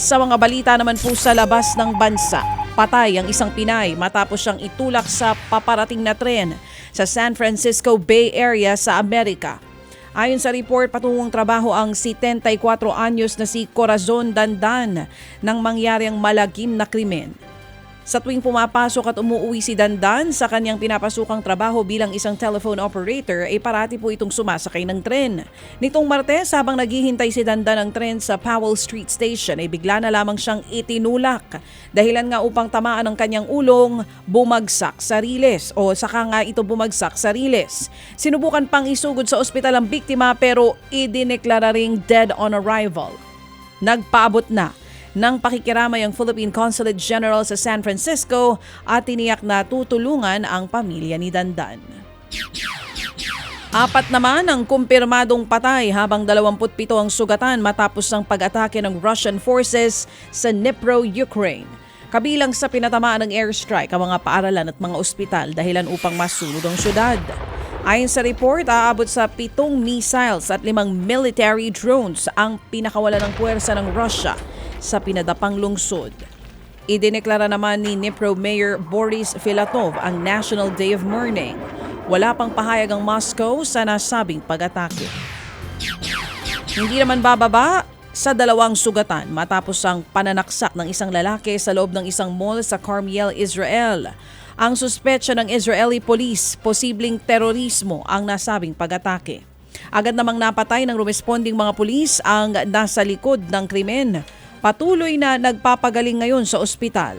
Sa mga balita naman po sa labas ng bansa, patay ang isang Pinay matapos siyang itulak sa paparating na tren sa San Francisco Bay Area sa Amerika. Ayon sa report, patungong trabaho ang 74 anyos na si Corazon Dandan nang mangyari ang malagim na krimen. Sa tuwing pumapasok at umuwi si Dandan sa kanyang pinapasukang trabaho bilang isang telephone operator ay parati po itong sumasakay ng tren. Nitong Martes habang naghihintay si Dandan ng tren sa Powell Street Station ay bigla na lamang siyang itinulak. Dahilan nga upang tamaan ng kanyang ulong, bumagsak sa riles o saka nga ito bumagsak sa riles. Sinubukan pang isugod sa ospital ang biktima pero idineklara ring dead on arrival. Nagpaabot na ng pakikiramay ang Philippine Consulate General sa San Francisco at tiniyak na tutulungan ang pamilya ni Dandan. Apat naman ang kumpirmadong patay habang 27 ang sugatan matapos ang pag-atake ng Russian forces sa Dnipro, Ukraine. Kabilang sa pinatamaan ng airstrike ang mga paaralan at mga ospital dahilan upang masunod ang syudad. Ayon sa report, aabot sa pitong missiles at limang military drones ang pinakawala ng puwersa ng Russia sa pinadapang lungsod. Idineklara naman ni Dnipro Mayor Boris Filatov ang National Day of Mourning. Wala pang pahayag ang Moscow sa nasabing pag-atake. Hindi naman bababa sa dalawang sugatan matapos ang pananaksak ng isang lalaki sa loob ng isang mall sa Carmiel, Israel. Ang suspetsya ng Israeli police, posibleng terorismo ang nasabing pag-atake. Agad namang napatay ng rumesponding mga pulis ang nasa likod ng krimen. Patuloy na nagpapagaling ngayon sa ospital.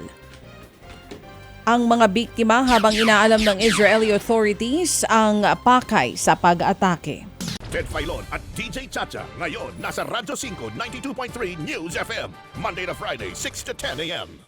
Ang mga biktima habang inaalam ng Israeli authorities ang pakay sa pag-atake. Ted Filon at DJ Chacha. Ngayon, nasa Radyo 5, 92.3 News FM. Monday to Friday, 6 to 10 a.m.